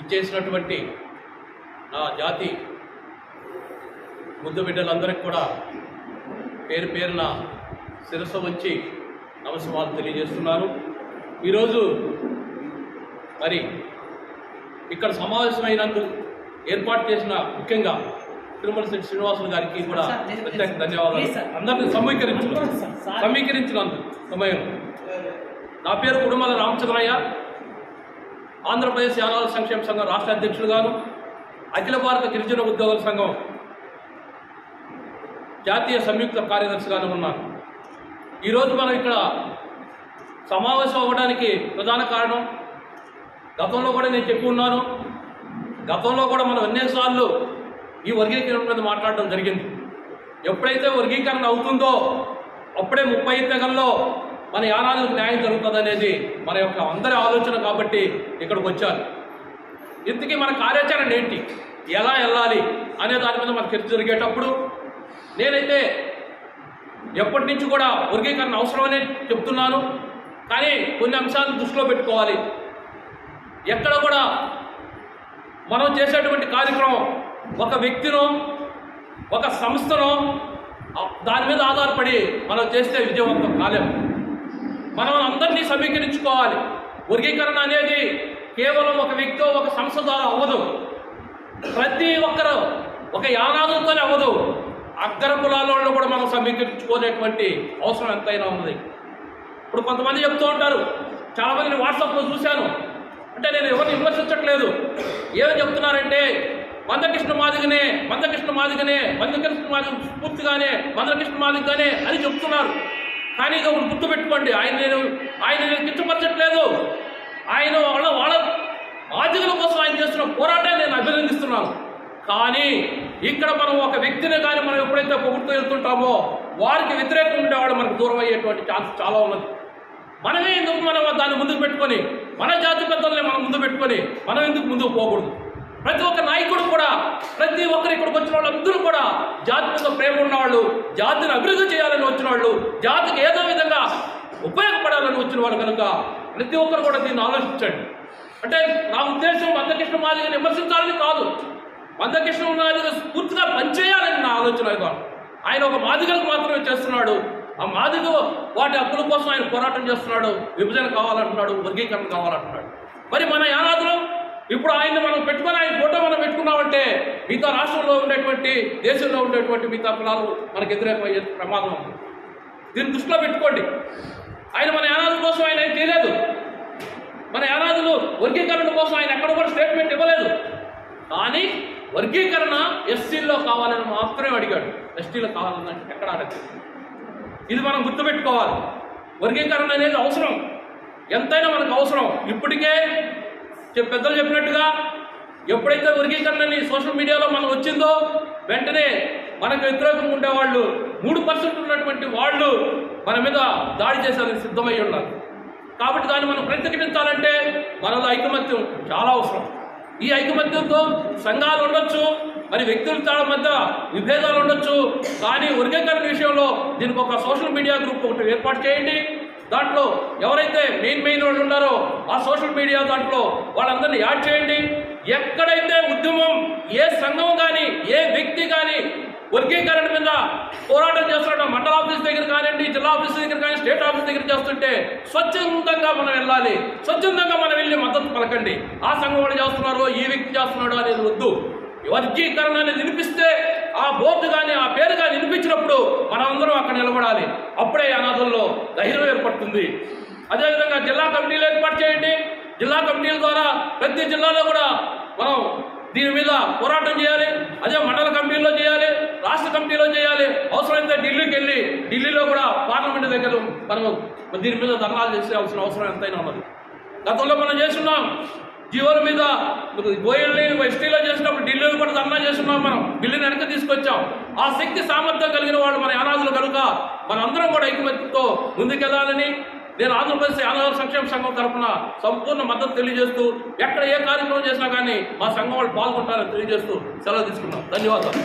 ఇచ్చేసినటువంటి నా జాతి ముద్దు బిడ్డలందరికీ కూడా పేరు పేరున శిరస్సు వచ్చి నమస్కారాలు తెలియజేస్తున్నాను ఈరోజు మరి ఇక్కడ సమావేశమైనందుకు ఏర్పాటు చేసిన ముఖ్యంగా తిరుమల శెట్టి శ్రీనివాసులు గారికి కూడా ప్రత్యేక. ధన్యవాదాలు. అందరినీ సమీకరించు. సమీకరించినందుకు సమయం నా పేరు కుడుమల రామచంద్రయ్య ఆంధ్రప్రదేశ్ యానాల సంక్షేమ సంఘం రాష్ట్ర అధ్యక్షులుగాను అఖిల భారత గిరిజన ఉద్యోగుల సంఘం జాతీయ సంయుక్త కార్యదర్శిగాను ఉన్నాను ఈరోజు మనం ఇక్కడ సమావేశం అవ్వడానికి ప్రధాన కారణం గతంలో కూడా నేను చెప్పి ఉన్నాను గతంలో కూడా మనం ఎన్నోసార్లు ఈ వర్గీకరణ మీద మాట్లాడడం జరిగింది. ఎప్పుడైతే వర్గీకరణ అవుతుందో అప్పుడే ముప్పై తెగల్లో మన యానాలకు న్యాయం జరుగుతుంది అనేది మన యొక్క అందరి ఆలోచన కాబట్టి ఇక్కడికి వచ్చారు. ఇంతకీ మన కార్యాచరణ ఏంటి? ఎలా వెళ్ళాలి అనే దాని మీద మన చర్చ జరిగేటప్పుడు నేనైతే ఎప్పటి నుంచి కూడా వర్గీకరణ అవసరమనే చెప్తున్నాను. కానీ కొన్ని అంశాలను దృష్టిలో పెట్టుకోవాలి. ఎక్కడ కూడా మనం చేసేటువంటి కార్యక్రమం ఒక వ్యక్తినో ఒక సంస్థనో దాని మీద ఆధారపడి మనం చేస్తే విజయవంతం కాలేము. మనం అందరినీ సమీకరించుకోవాలి. వర్గీకరణ అనేది కేవలం ఒక వ్యక్తి ఒక సంస్థ ద్వారా అవ్వదు. ప్రతి ఒక్కరు ఒక యానాదులతోనే అవ్వదు. అగ్ర కులాలలో కూడా మనం సమీకరించుకునేటువంటి అవసరం ఎంతైనా ఉన్నది. ఇప్పుడు కొంతమంది చెప్తూ ఉంటారు చాలామంది నేను వాట్సాప్లో చూశాను. అంటే నేను ఎవరిని విమర్శించట్లేదు. ఏమని చెప్తున్నారంటే మందకృష్ణ మాదిగనే మందకృష్ణ మాదిగనే మందకృష్ణ మాదిగ స్ఫూర్తిగానే మందకృష్ణ మాదిగనే అని చెప్తున్నారు. కానీ ఇక ఒకటి గుర్తుపెట్టుకోండి ఆయన నేను ఆయన నేను కించపరచట్లేదు. ఆయన వాళ్ళ వాళ్ళ బాధ్యతల కోసం ఆయన చేస్తున్న పోరాటాన్ని నేను అభినందిస్తున్నాను. కానీ ఇక్కడ మనం ఒక వ్యక్తిని కానీ మనం ఎప్పుడైతే పొగుడుతూ వెళ్తుంటామో వారికి వ్యతిరేకంగా ఉండేవాడు మనకు దూరం అయ్యేటువంటి ఛాన్స్ చాలా ఉన్నది. మనమే ఎందుకు మనం దాన్ని ముందుకు పెట్టుకొని మన జాతి పెద్దల్ని మనం ముందు పెట్టుకొని మనం ఎందుకు ముందుకు పోకూడదు? ప్రతి ఒక్క నాయకుడు కూడా ప్రతి ఒక్కరు ఇక్కడికి వచ్చిన వాళ్ళందరూ కూడా జాతి మీద ప్రేమ ఉన్నవాళ్ళు జాతిని అభివృద్ధి చేయాలని వచ్చిన వాళ్ళు జాతికి ఏదో విధంగా ఉపయోగపడాలని వచ్చిన వాళ్ళు కనుక ప్రతి ఒక్కరు కూడా దీన్ని ఆలోచించండి. అంటే నా ఉద్దేశం మందకృష్ణ మాదిగని విమర్శించాలని కాదు. మందకృష్ణ మాదిగ పూర్తిగా పనిచేయాలని నా ఆలోచన ఆయన ఒక మాదిగలకు మాత్రమే చేస్తున్నాడు. ఆ మాదిగ వాటి హక్కుల కోసం ఆయన పోరాటం చేస్తున్నాడు. విభజన కావాలంటున్నాడు వర్గీకరణ కావాలంటున్నాడు. మరి మన యానాదులు ఇప్పుడు ఆయన మనం పెట్టుకొని ఆయన ఫోటో మనం పెట్టుకున్నామంటే మిగతా రాష్ట్రంలో ఉండేటువంటి దేశంలో ఉండేటువంటి మిగతా కులాలు మనకు ఎదురైపోయే ప్రమాదం ఉంది. దీన్ని దృష్టిలో పెట్టుకోండి. ఆయన మన యానాదుల కోసం ఆయన ఏం చేయలేదు. మన యానాదులు వర్గీకరణ కోసం ఆయన ఎక్కడ కూడా స్టేట్మెంట్ ఇవ్వలేదు. కానీ వర్గీకరణ ఎస్సీల్లో కావాలని మాత్రమే అడిగాడు. ఎస్టీలో కావాలని ఎక్కడ అడగలేదు. ఇది మనం గుర్తుపెట్టుకోవాలి. వర్గీకరణ అనేది అవసరం. ఎంతైనా మనకు అవసరం. ఇప్పటికే పెద్దలు చెప్పినట్టుగా ఎప్పుడైతే వర్గీకరణని సోషల్ మీడియాలో మనకు వచ్చిందో వెంటనే మనకు వ్యతిరేకంగా ఉండేవాళ్ళు మూడు పర్సెంట్ ఉన్నటువంటి వాళ్ళు మన మీద దాడి చేసేందుకు సిద్ధమై ఉన్నారు. కాబట్టి దాన్ని మనం ప్రతిఘటించాలంటే మనలో ఐకమత్యం చాలా అవసరం. ఈ ఐకమత్యంతో సంఘాలు ఉండొచ్చు మరి వ్యక్తుల తాళ మధ్య విభేదాలు ఉండొచ్చు కానీ వర్గీకరణ విషయంలో దీనికి ఒక సోషల్ మీడియా గ్రూప్ ఒకటి ఏర్పాటు చేయండి. దాంట్లో ఎవరైతే మెయిన్ మెయిన్ వాళ్ళు ఉన్నారో ఆ సోషల్ మీడియా దాంట్లో వాళ్ళందరినీ యాడ్ చేయండి. ఎక్కడైతే ఉద్యమం ఏ సంఘం కానీ ఏ వ్యక్తి కానీ వర్గీకరణ మీద పోరాటం చేస్తున్నాడు మండల ఆఫీస్ దగ్గర కానివ్వండి జిల్లా ఆఫీస్ దగ్గర కానీ స్టేట్ ఆఫీస్ దగ్గర చేస్తుంటే స్వచ్ఛందంగా మనం వెళ్ళాలి. స్వచ్ఛందంగా మనం వెళ్ళి మద్దతు పలకండి. ఆ సంఘం వాళ్ళు చేస్తున్నారు ఈ వ్యక్తి చేస్తున్నాడు అనేది వద్దు. వర్గీకరణ అనేది వినిపిస్తే ఆ బోర్డు కానీ ఆ పేరు మనమందరం అక్కడ నిలబడాలి. అప్పుడే అనాథుల్లో ధైర్యం ఏర్పడుతుంది. అదేవిధంగా జిల్లా కమిటీలు ఏర్పాటు చేయండి. జిల్లా కమిటీల ద్వారా ప్రతి జిల్లాలో కూడా మనం దీని మీద పోరాటం చేయాలి. అదే మండల కమిటీలో చేయాలి. రాష్ట్ర కమిటీలో చేయాలి. అవసరమైతే ఢిల్లీకి వెళ్ళి ఢిల్లీలో కూడా పార్లమెంట్ దగ్గర మనం దీని మీద ధర్నాలు చేసేయాల్సిన అవసరం ఎంతైనా ఉన్నది. గతంలో మనం చేస్తున్నాం. జీవోల మీద బోయల్ని ఎస్టీలో చేసినప్పుడు ఢిల్లీలో కూడా ధర్నా చేస్తున్నాం మనం. ఢిల్లీని వెనక తీసుకొచ్చాం. ఆ శక్తి సామర్థ్యం కలిగిన వాళ్ళు మన యానాదులు కనుక మనందరం కూడా ఐకమత్యంతో ముందుకెళ్ళాలని నేను ఆంధ్రప్రదేశ్ యానాదుల సంక్షేమ సంఘం తరఫున సంపూర్ణ మద్దతు తెలియజేస్తూ ఎక్కడ ఏ కార్యక్రమం చేసినా కానీ మా సంఘం వాళ్ళు పాల్గొంటారని తెలియజేస్తూ సెలవు తీసుకున్నాం ధన్యవాదాలు.